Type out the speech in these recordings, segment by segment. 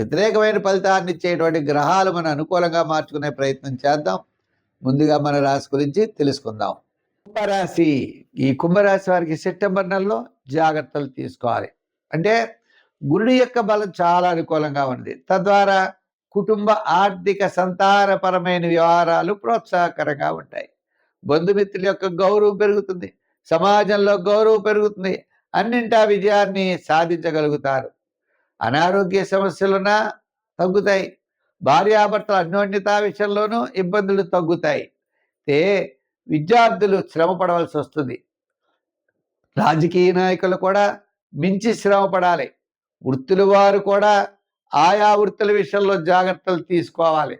వ్యతిరేకమైన ఫలితాన్ని ఇచ్చేటువంటి గ్రహాలు మనం అనుకూలంగా మార్చుకునే ప్రయత్నం చేద్దాం. ముందుగా మన రాశి గురించి తెలుసుకుందాం. కుంభరాశి. ఈ కుంభరాశి వారికి సెప్టెంబర్ నెలలో జాగ్రత్తలు తీసుకోవాలి. అంటే గురుడు యొక్క బలం చాలా అనుకూలంగా ఉంది తద్వారా కుటుంబ ఆర్థిక సంతానపరమైన వ్యవహారాలు ప్రోత్సాహకరంగా ఉంటాయి. బంధుమిత్రుల యొక్క గౌరవం పెరుగుతుంది. సమాజంలో గౌరవం పెరుగుతుంది. అన్నింటా విజయాన్ని సాధించగలుగుతారు. అనారోగ్య సమస్యలున్నా తగ్గుతాయి. భార్యాభర్తల అన్యోన్యత విషయంలోనూ ఇబ్బందులు తగ్గుతాయి. అయితే విద్యార్థులు శ్రమ పడవలసి వస్తుంది. రాజకీయ నాయకులు కూడా మించి శ్రమ పడాలి. వృత్తుల వారు కూడా ఆయా వృత్తుల విషయంలో జాగ్రత్తలు తీసుకోవాలి.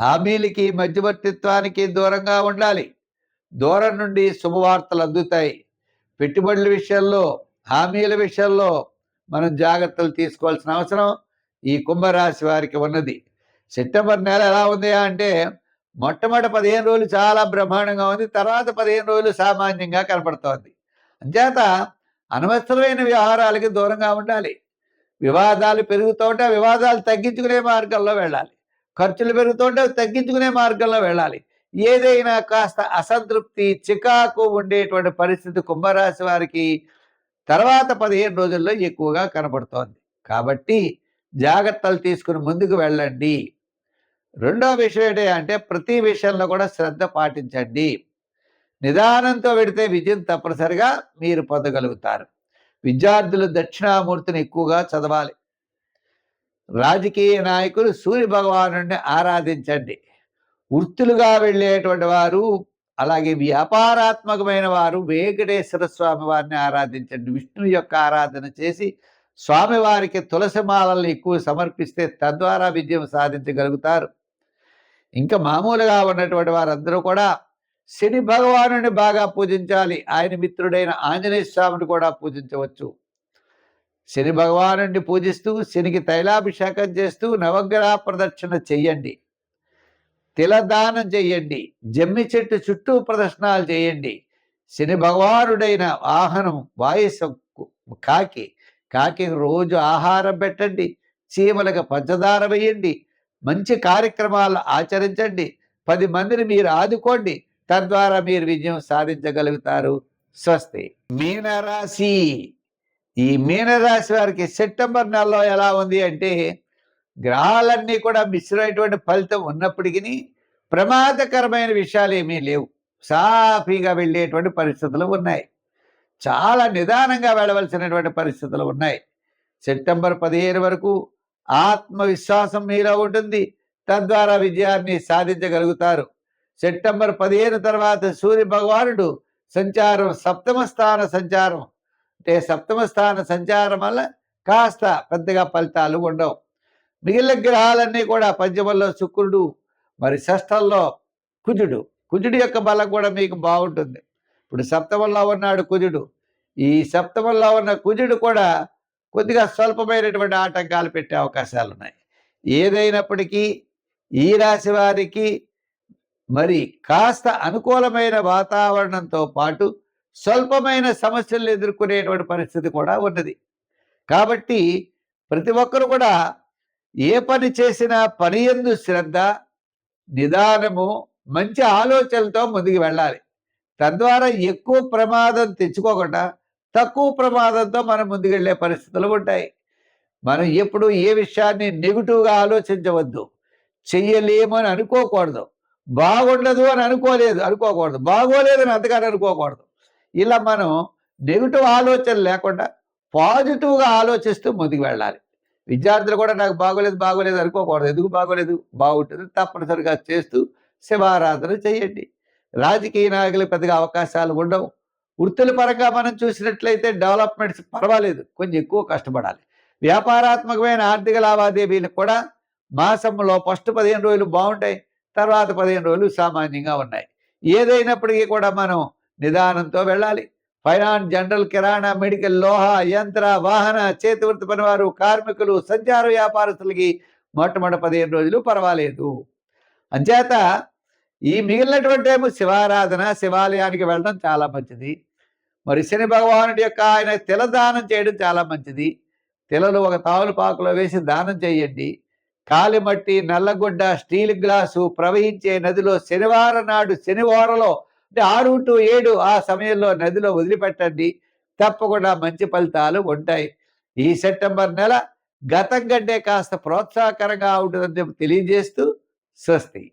హామీలకి మధ్యవర్తిత్వానికి దూరంగా ఉండాలి. దూరం నుండి శుభవార్తలు అందుతాయి. పెట్టుబడుల విషయంలో హామీల విషయంలో మనం జాగ్రత్తలు తీసుకోవాల్సిన అవసరం ఈ కుంభరాశి వారికి ఉన్నది. సెప్టెంబర్ నెల ఎలా ఉంది అంటే మొట్టమొదటి పదిహేను రోజులు చాలా బ్రహ్మాండంగా ఉంది. తర్వాత పదిహేను రోజులు సామాన్యంగా కనపడుతోంది. అంచేత అనవసరమైన వ్యవహారాలకి దూరంగా ఉండాలి. వివాదాలు పెరుగుతుంటే వివాదాలు తగ్గించుకునే మార్గంలో వెళ్ళాలి. ఖర్చులు పెరుగుతుంటే తగ్గించుకునే మార్గంలో వెళ్ళాలి. ఏదైనా కాస్త అసంతృప్తి చికాకు ఉండేటువంటి పరిస్థితి కుంభరాశి వారికి తర్వాత పదిహేను రోజుల్లో ఎక్కువగా కనబడుతోంది కాబట్టి జాగ్రత్తలు తీసుకుని ముందుకు వెళ్ళండి. రెండో విషయం ఏంటి అంటే ప్రతి విషయంలో కూడా శ్రద్ధ పాటించండి. నిదానంతో పెడితే విజయం తప్పనిసరిగా మీరు పొందగలుగుతారు. విద్యార్థులు దక్షిణామూర్తిని ఎక్కువగా చదవాలి. రాజకీయ నాయకులు సూర్య భగవాను ఆరాధించండి. వృత్తులుగా వెళ్ళేటువంటి వారు అలాగే వ్యాపారాత్మకమైన వారు వెంకటేశ్వర స్వామి వారిని ఆరాధించండి. విష్ణు యొక్క ఆరాధన చేసి స్వామివారికి తులసి మాలల్ని ఎక్కువ సమర్పిస్తే తద్వారా విజయం సాధించగలుగుతారు. ఇంకా మామూలుగా ఉన్నటువంటి వారందరూ కూడా శని భగవాను బాగా పూజించాలి. ఆయన మిత్రుడైన ఆంజనేయ స్వామిని కూడా పూజించవచ్చు. శని భగవాను పూజిస్తూ శనికి తైలాభిషేకం చేస్తూ నవగ్రహ ప్రదక్షిణ చెయ్యండి తిలదానం చేయండి. జమ్మి చెట్టు చుట్టూ ప్రదర్శనాలు చేయండి. శని భగవానుడైన వాహనం వాయుస కాకి కాకి రోజు ఆహారం పెట్టండి. చీమలకు పంచదార వేయండి. మంచి కార్యక్రమాలు ఆచరించండి. పది మందిని మీరు ఆదుకోండి. తద్వారా మీరు విజయం సాధించగలుగుతారు. స్వస్తి. మీనరాశి. ఈ మీనరాశి వారికి సెప్టెంబర్ నెలలో ఎలా ఉంది అంటే గ్రహాలన్నీ కూడా మిశ్రమైనటువంటి ఫలితం ఉన్నప్పటికీ ప్రమాదకరమైన విషయాలు ఏమీ లేవు. సాఫీగా వెళ్ళేటువంటి పరిస్థితులు ఉన్నాయి. చాలా నిదానంగా వెళ్ళవలసినటువంటి పరిస్థితులు ఉన్నాయి. సెప్టెంబర్ పదిహేను వరకు ఆత్మవిశ్వాసం మీలో ఉంటుంది. తద్వారా విజయాన్ని సాధించగలుగుతారు. సెప్టెంబర్ పదిహేను తర్వాత సూర్య భగవానుడు సంచారం సప్తమ స్థాన సంచారం అంటే సప్తమ స్థాన సంచారం వల్ల కాస్త పెద్దగా ఫలితాలు ఉండవు. మిగిలిన గ్రహాలన్నీ కూడా పంచమంలో శుక్రుడు మరి షష్టంలో కుజుడు. కుజుడు యొక్క బలం కూడా మీకు బాగుంటుంది. ఇప్పుడు సప్తమంలో ఉన్నాడు కుజుడు. ఈ సప్తమంలో ఉన్న కుజుడు కూడా కొద్దిగా స్వల్పమైనటువంటి ఆటంకాలు పెట్టే అవకాశాలు ఉన్నాయి ఏదైనప్పటికీ ఈ రాశి వారికి మరి కాస్త అనుకూలమైన వాతావరణంతో పాటు స్వల్పమైన సమస్యలు ఎదుర్కొనేటువంటి పరిస్థితి కూడా ఉన్నది. కాబట్టి ప్రతి ఒక్కరు కూడా ఏ పని చేసినా పని ఎందు శ్రద్ధ నిదానము మంచి ఆలోచనలతో ముందుకు వెళ్ళాలి. తద్వారా ఎక్కువ ప్రమాదం తెచ్చుకోకుండా తక్కువ ప్రమాదంతో మనం ముందుకెళ్ళే పరిస్థితులు ఉంటాయి. మనం ఎప్పుడు ఏ విషయాన్ని నెగిటివ్గా ఆలోచించవద్దు. చెయ్యలేము అని అనుకోకూడదు. బాగుండదు అని అనుకోలేదు అనుకోకూడదు. బాగోలేదు అని అంతగానే అనుకోకూడదు. ఇలా మనం నెగిటివ్ ఆలోచన లేకుండా పాజిటివ్గా ఆలోచిస్తూ ముందుకు వెళ్ళాలి. విద్యార్థులు కూడా నాకు బాగోలేదు బాగోలేదు అనుకోకూడదు. ఎందుకు బాగోలేదు? బాగుంటుంది. తప్పనిసరిగా చేస్తూ శివారాధన చేయండి. రాజకీయ నాయకులు పెద్దగా అవకాశాలు ఉండవు. వృత్తుల పరంగా మనం చూసినట్లయితే డెవలప్మెంట్స్ పర్వాలేదు. కొంచెం ఎక్కువ కష్టపడాలి. వ్యాపారాత్మకమైన ఆర్థిక లావాదేవీలు కూడా మాసంలో ఫస్ట్ పదిహేను రోజులు బాగుంటాయి. తర్వాత పదిహేను రోజులు సామాన్యంగా ఉన్నాయి. ఏదైనప్పటికీ కూడా మనం నిదానంతో వెళ్ళాలి. ఫైనాన్స్ జనరల్ కిరాణా మెడికల్ లోహ యంత్ర వాహన చేతి వృత్తి పనివారు కార్మికులు సంచార వ్యాపారస్తులకి మొట్టమొదటి పదిహేను రోజులు పర్వాలేదు. అంచేత ఈ మిగిలినటువంటి ఏమో శివారాధన శివాలయానికి వెళ్ళడం చాలా మంచిది. మరి శని భగవానుడి యొక్క ఆయన తిల దానం చేయడం చాలా మంచిది. తిలలు ఒక తావులు పాకులో వేసి దానం చేయండి. కాలిమట్టి నల్లగుడ్డ స్టీల్ గ్లాసు ప్రవహించే నదిలో శనివారం నాడు శనివారంలో అంటే ఆరు టు ఏడు ఆ సమయంలో నదిలో వదిలిపెట్టండి. తప్పకుండా మంచి ఫలితాలు ఉంటాయి. ఈ సెప్టెంబర్ నెల గతం కంటే కాస్త ప్రోత్సాహకరంగా ఉంటుందని తెలియజేస్తూ స్వస్తి.